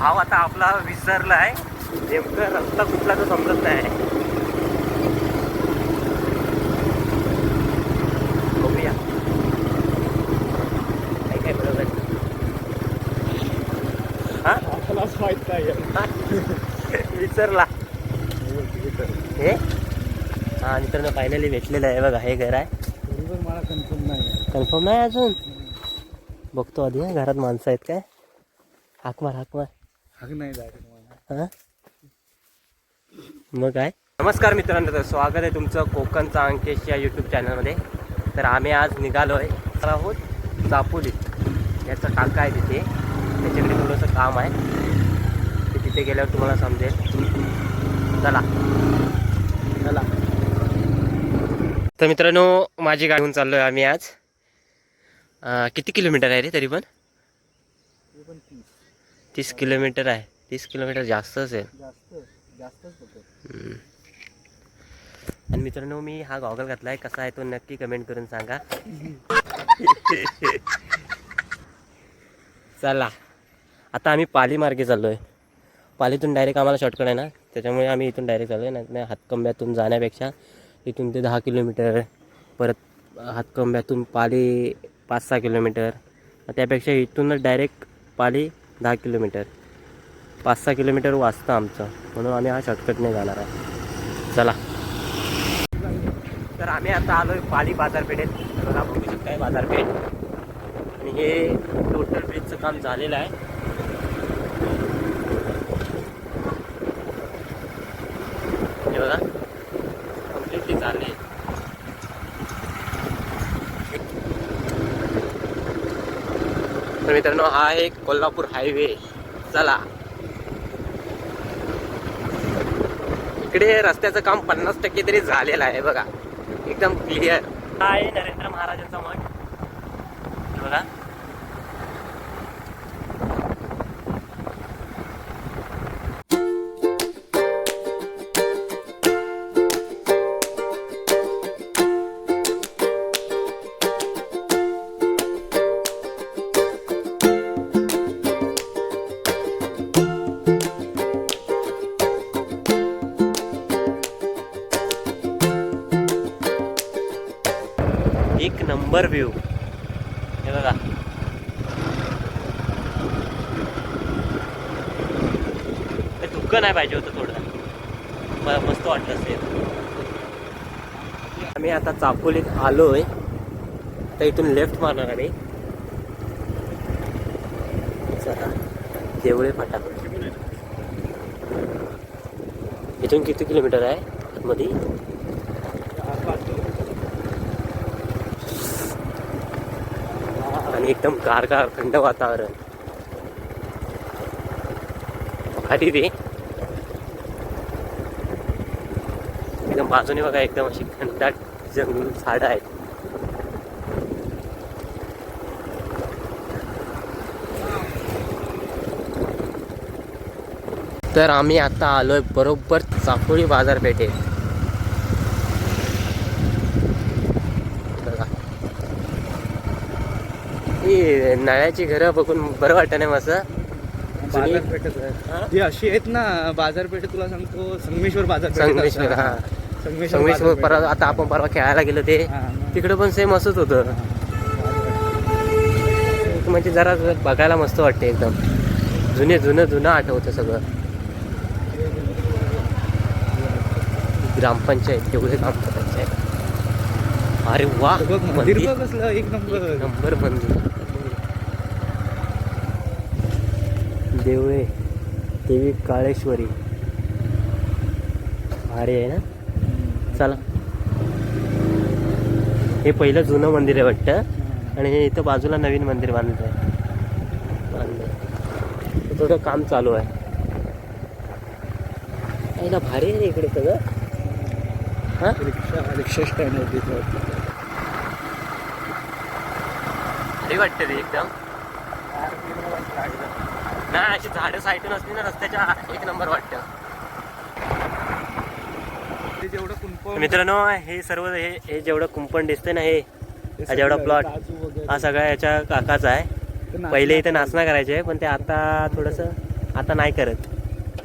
भाव आता आपला विसरला आहे नेमकं रस्ता कुठला तो समजत नाही? विसरला. हे? हा? मित्रांनो फायनली भेटलेलं आहे बघा हे घर आहे. मला कन्फर्म नाही कन्फर्म नाही अजून? बघतो आधी घरात माणसं आहेत काय? हाक मार. हाक नाही जायचं हा? मग काय? नमस्कार मित्रांनो तर स्वागत आहे तुमचं कोकणचा अंकेश या यूट्यूब चॅनलमध्ये तर आम्ही आज निघालो आहे तर आहोत चापोलीत याचं काका आहे तिथे. त्याच्याकडे थोडंसं काम आहे. ते तिथे गेल्यावर तुम्हाला समजेल. चला. चला. तर मित्रांनो माझी गाडी घेऊन चाललो आहे आम्ही आज. अं, किती किलोमीटर आहे रे तरी पण? तीस किलोमीटर आहे. तीस किलोमीटर जास्त असेल. आणि मित्रांनो मी हा गॉगल घातलाय. कसा आहे तो नक्की कमेंट करून सांगा. चला. आता आम्ही पाली मार्गे चाललोय. पालीतून डायरेक्ट आम्हाला शॉर्टकट आहे ना? त्याच्यामुळे आम्ही इथून डायरेक्ट चाललोय. नाही नाही हातकंब्यातून जाण्यापेक्षा इथून ते दहा किलोमीटर परत हातकंब्यातून पाली पाच सहा किलोमीटर. त्यापेक्षा इथूनच डायरेक्ट पाली दहा किलोमीटर. पाच सहा किलोमीटर वाचतं आमचं. म्हणून आम्ही हा शॉर्टकटने जाणार आहे. चला. तर आम्ही आता आलो आहे पाली बाजारपेठेत. बघा बघू शकताय बाजारपेठ. आणि हे टोटल ब्रिजचं काम झालेलं आहे हे बघा कम्प्लिटली झाले तर मित्रांनो हा आहे कोल्हापूर हायवे चला. इकडे रस्त्याचं काम पन्नास टक्के तरी झालेलं आहे बघा. एकदम क्लिअर हा आहे नरेंद्र महाराजांचा मठ नंबर व्ह्यू हे बघा. हे धुकं नाही पाहिजे होतं थोडं. म- मस्त वाटलं असेल. आम्ही आता चापोलीत आलोय. तर इथून लेफ्ट मारणार आम्ही. चला देवळे फाटा. इथून किती किलोमीटर आहे आतमध्ये आणि एकदम गारगार थंड वातावरण. भारी रे. एकदम बाजूने बघा एकदम अशी घनदाट जंगल झाडं आहेत. तर आम्ही आता आलोय बरोबर चापोळी बाजारपेठेत. ही नळ्याची घरं बघून बरं वाटत नाही मस्त. ती अशी आहेत ना बाजारपेठ तुला सांगतो संगमेश्वर बाजारपेठ संगमेश्वर हा. संगमेश्वर बाजारपेठ. परत आता आपण परवा खेळायला गेलो ते. हा. तिकडं पण सेम असंच होतं. म्हणजे जरा बघायला मस्त वाटते एकदम. जुने जुनं जुनं आठवतं सगळं. ग्रामपंचायत तेवढे ग्रामपंचायत. अरे वा बघ मंदिर मंदिर. बघ कसलं एक नंबर. नंबर मंदिर. देवळे देवी काळेश्वरी. भारी आहे ना? चला. हे पहिलं जुनं मंदिर आहे वाटतं. आणि हे इथं बाजूला नवीन मंदिर बांधलं आहे बांधलंय. थोडं काम चालू आहे. यायला भारी आहे इकडे सगळं. हा? रिक्षा रिक्षा स्टँड आहे तिथं. भारी वाटतं रे एकदम. नाही अशी झाडं साईडून असली ना रस्त्याच्या एक नंबर वाटतं. ते जेवढं कुंपण मित्रांनो हे सर्व हे हे जेवढं कुंपण दिसतंय ना हे हा जेवढा प्लॉट हा सगळा याच्या काकाचा आहे. पहिले इथे नाचना करायचे पण ते आता थोडंसं आता नाही करत.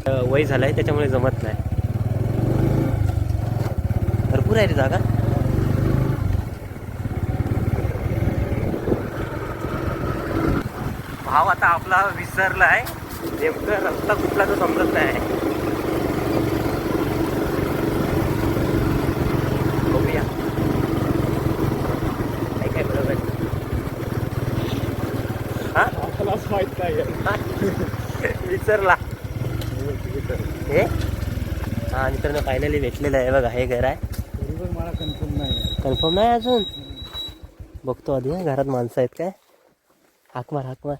अं, वय झालंय त्याच्यामुळे जमत नाही. भरपूर आहे रे जागा. भाव आता आपला विसरलाय. नेमकं रस्ता कुठला तो समजत नाही. बघूया. काय काय बरोबर हा? आपलाच माहीत काय विसरला. हे? हा मित्रांनो फायनली भेटलेलं आहे बघा. हे घर आहे. मला कन्फर्म नाही कन्फर्म नाही अजून? बघतो आधी घरात माणसं आहेत काय? हाक मार हाक मार.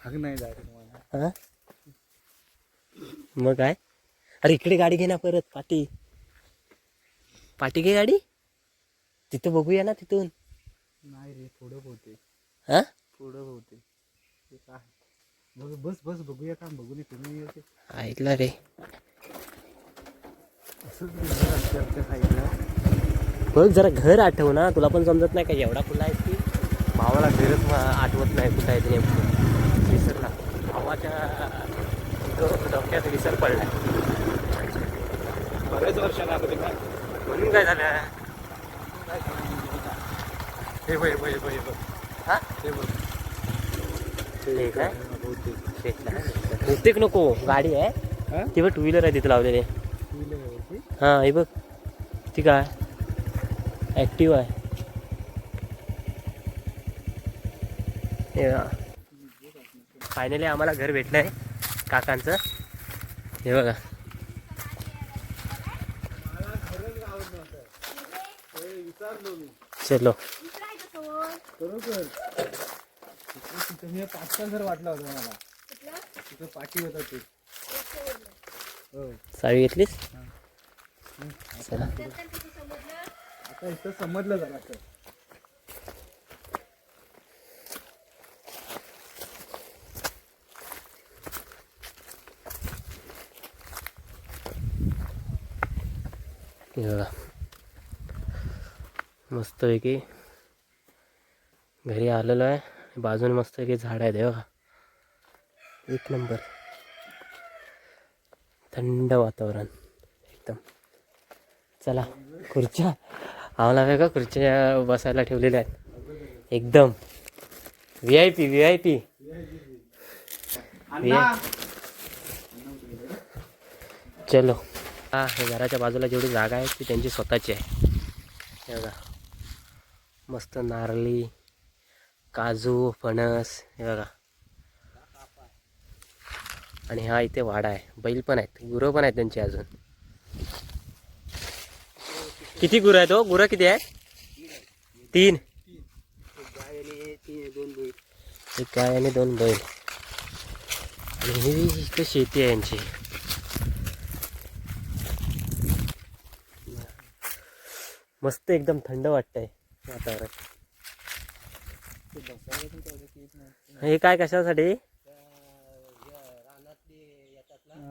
हाक नाही जायचं तुम्हाला हा? मग काय? अरे इकडे गाडी घे ना परत पाटी. पाटी घे गाडी. तिथं बघूया ना तिथून. नाही रे थोडं बहुते हा? थोडं बहुते ते काय बघ बस बस बघूया का बघून तुम्ही ते ऐकलं रे. असंच गेलं रस्त्याच्या साईडला. बघ जरा घर आठव ना. तुला पण समजत नाही का एवढा खुला आहे की? भावाला घरच म- आठवत नाही कुठं आहे ते नेमकं. विसरला भावाच्या डोक्यात विसर पडलाय. बऱ्याच वर्षाला आता ते काय म्हणून काय झालं? हे बघ हे बघ हे बघ हे बघ. बघ. ते काय? बहुतेक नको. गाडी आहे. हा? ती बघ टू व्हीलर आहे तिथे लावलेली? हां हे बघ. ती काय? ॲक्टिव्ह आहे. फायनली आम्हाला घर भेटलं आहे काकांचं. हे बघा. चलो. बरोबर तिथं मी वाटला होता मला तिथं पाठी होता ते हो साडी घेतलीस? चला आता इथं समजलं जरा बघा मस्तपैकी घरी आलेलो आहे. बाजूने मस्तपैकी झाड आहेत हे बघा. एक नंबर. थंड वातावरण एकदम. चला खुर्च्या. आम्हाला बघा खुर्च्या बसायला ठेवलेल्या आहेत. एकदम. V I P V I P चलो. हा हे घराच्या बाजूला जेवढी जागा आहे ती त्यांची स्वतःची आहे. हे बघा. मस्त नारळी काजू फणस हे बघा. आणि हा इथे वाडा आहे. बैल पण आहेत. गुरं पण आहेत त्यांची अजून. किती गुरं आहेत हो? गुरं किती आहेत? तीन. एक गाय आणि दोन बैल. आणि ही शेती आहे यांची. मस्त एकदम थंड वाटतंय वातावरण. हे काय कशासाठी?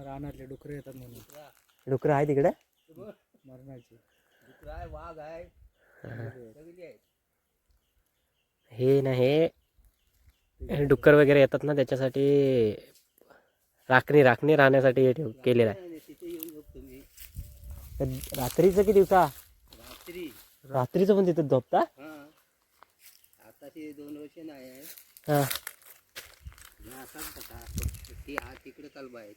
रानातले डुकरे येतात म्हणून. डुकरं आहे तिकडे? मरणाचे. वाघ आहे हे ना हे डुक्कर वगैरे येतात ना त्याच्यासाठी राखणी राखणी राहण्यासाठी हे ठेव केलेलं आहे. रात्रीचं की दिवसा रात्री. रात्रीचं पण तिथं झोपता? हा. आता ते दोन वर्ष नाही आहे. हां. मी असाच होता ती हा तिकडे कलबा आहे.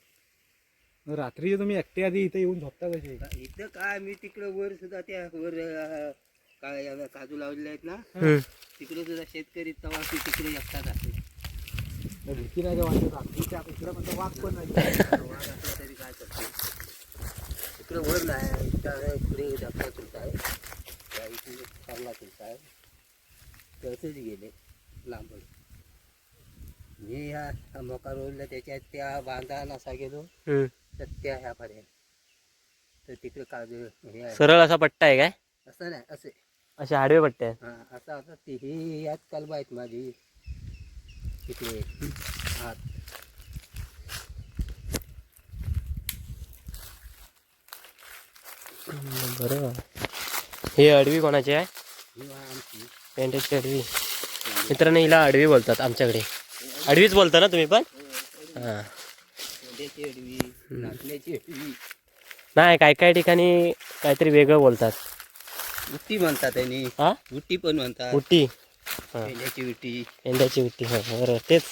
रात्री तुम्ही एकटे आधी इथे येऊन झोपता कसे इथं काय मी तिकडे वर सुद्धा त्या वर अं, काय काजू लावलेले आहेत ना हम्म. तिकडे सुद्धा शेतकरी तवा ती तिकडे एकटा जाते भीती नाही वाटत? रात्रीच्या इकडे पण वाघ पण नाही. वाघ असला तरी काय करते तिकडे वर नाही इथं पुढे आपला चुलता आहे त्या इथे चांगला चुलता आहे तसेच गेले लांब मी ह्या मोका रोडला त्याच्यात त्या बांधा नसा गेलो. तर त्या ह्या पर्यंत तर तिकडे काजू हे आहे. सरळ असा पट्टा आहे काय? असं नाही असे. असे आडवे पट्टे आहेत. हा असं असं ती ही यात कलबा आहेत माझी. तिकडे आत. हम्म, बरोबर हे अडवी कोणाची आहे? ही आहे पेंटेची अडवी मित्रांनो हिला अडवी बोलतात आमच्याकडे. अडवीच बोलता ना तुम्ही पण? हां. नाही काय काय ठिकाणी काहीतरी वेगळं बोलतात. उट्टी म्हणतात त्यांनी. हा? उट्टी पण म्हणतात. उट्टी. हा. एंड्याची उट्टी. हा बरोबर तेच.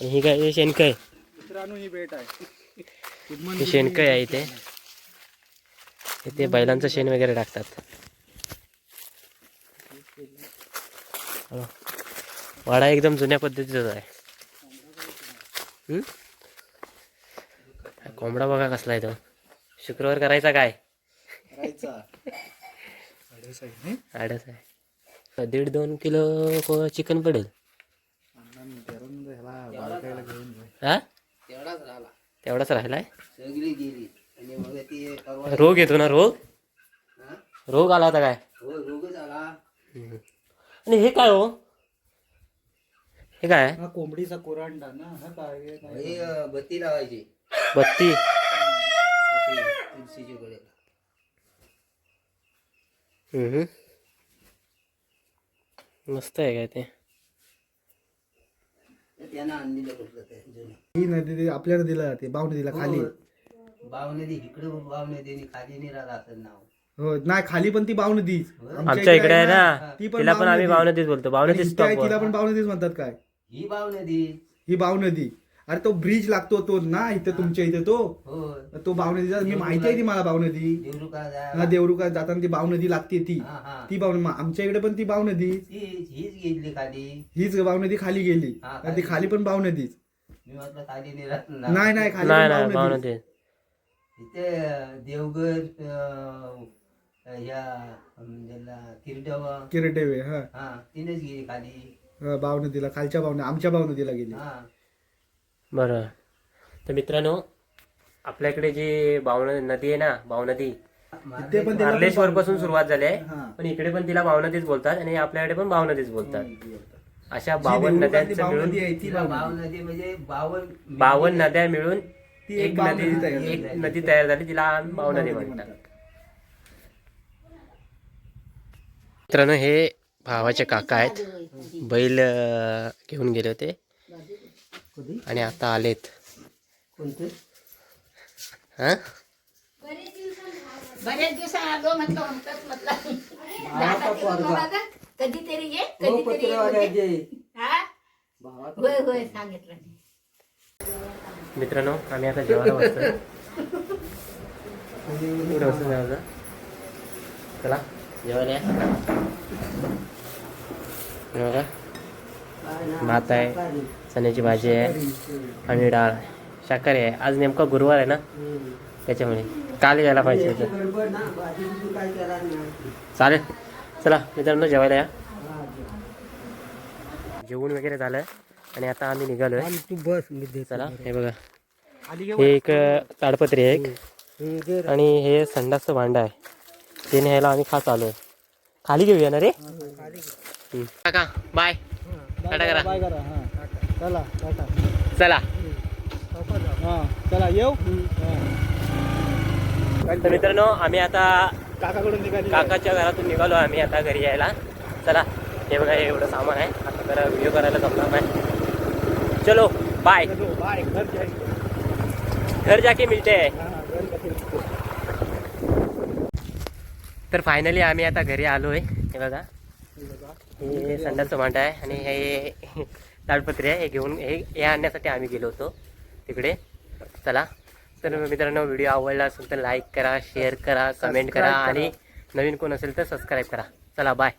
आणि ही काय शेणकं आहे मित्रांनो ही बेट आहे. शेणकं आहे इथे. इथे बैलांचं शेण वगैरे टाकतात. वाडा एकदम जुन्या पद्धतीचाच आहे? कोंबडा बघा कसला आहे तो. शुक्रवार करायचा काय? करायचा. अडीच आहे नाही? आडच आहे. दीड दोन किलो चिकन पडेल. हा? तेवढाच राहिला. तेवढाच राहिलाय? सगळी गेली. आणि मग ती परवा रोग येतो ना रोग? रोग आला होता काय हो रोगच आला हम्म. आणि हे काय हो? हे काय? हा कोंबडीचा कोरांडा ना हा काय हे काय? हे अं, बत्ती लावायची. बत्ती? अशी तुळशीची कडे हम्म. मस्त आहे काय ते. त्यांना आणलेलं कुठलं ते जुनं. ही नदी ते आपल्याला दिला जाते बाव नदीला खाली. हो. बाव नदी इकडे बाव नदी आणि खाली नाही राहिला असं नाव. हो नाही खाली पण ती बाव नदीच आमच्या इकडे आहे ना ती पण तिला पण आम्ही बावनदी. भावनदीच बोलतो आणि भावनदीच इथे आहे, तिला पण बाव नदीच म्हणतात काय? ही बाव नदी ही बाव नदी अरे तो ब्रिज लागतो तो ना इथे तुमच्या इथे तो. हो तो बाव नदीचा मी माहिती आहे ती मला बाव नदी देवरुका हा देवरुका जाताना ती बाव नदी लागते ती. हा हा. ती बाव मग आमच्या इकडे पण ती बाव नदी हीच हीच गेली खाली. हीच बाव नदी खाली गेली. हा, आणि ती खाली. पण बाव नदीच मी म्हटलं खाली नाही राहत ना. नाही नाही खाली नाही पण नाही बाव नदी भावनदी इथे देवगड अं, ह्या किरटेवे हा. हा तिनेच गेली खाली. हा, बाव नदीला खालच्या बाव आमच्या बाव नदीला गेली. हा. बरं. तर मित्रांनो आपल्याकडे जी भावना नदी आहे ना पण त्याला पण मार्लेश्वर पासून सुरुवात झाली आहे. हा. पण इकडे पण तिला भावनदीच बोलतात आणि आपल्याकडे पण भावनदीच बोलतात. अशा जी बावन्न देवरुका ती नद्यांचं बाव मिळून नदी आहे ती तिला बाव बाव नदी. नदी म्हणजे बावन बावन्न नद्या मिळून ती एक एक बाव नदी नदी तयार झाली. एक नदी तयार झाली तिला आम्ही भावनदी बाव नदी म्हणतात. मित्रांनो हे भावाचे काका आहेत. बैल घेऊन गेले होते. कधी आणि आता आलेत. हा. कधीतरी ये कधीतरी होय होय सांगितलं मित्रांनो आम्ही आता जेवायला बसतो चला. जेवायला या हे बघा भात आहे चण्याची भाजी आहे आणि डाळ. शाकाहारी आहे. आज नेमका गुरुवार आहे ना? त्याच्यामुळे. काल यायला पाहिजे होतं. चालेल. चला मित्रांनो जेवायला या. जेवण वगैरे झालं आणि आता आम्ही निघालोय. तू बस चला हे बघा. हे एक ताडपत्री आहे एक. आणि हे संडासचं भांड आहे. ते न्यायला आम्ही खास आलोय. खाली घेऊया ना रे? हम्म. काका बाय. टाटा करा. बाय करा हा. चला टाटा. चला. हा चला येऊ? तर मित्रांनो आम्ही आता काकाकडून निघाली. काकाच्या घरातून निघालो आम्ही आता घरी यायला. चला हे बघा हे एवढं सामान आहे. आता जरा व्हिडिओ करायला जमणार नाही. चलो बाय. बाय. घर जाके मिळते. हा. तर फायनली आम्ही आता घरी आलोय. हे बघा. हे बघा. हे संडासचं भांड आहे आणि हे ताडपत्री आहे. हे घेऊन हे हे आणण्यासाठी आम्ही गेलो होतो तिकडे. चला. तर मित्रांनो व्हिडिओ आवडला असेल तर लाईक करा शेअर करा कमेंट करा. आणि नवीन कोण असेल तर सबस्क्राईब करा. चला बाय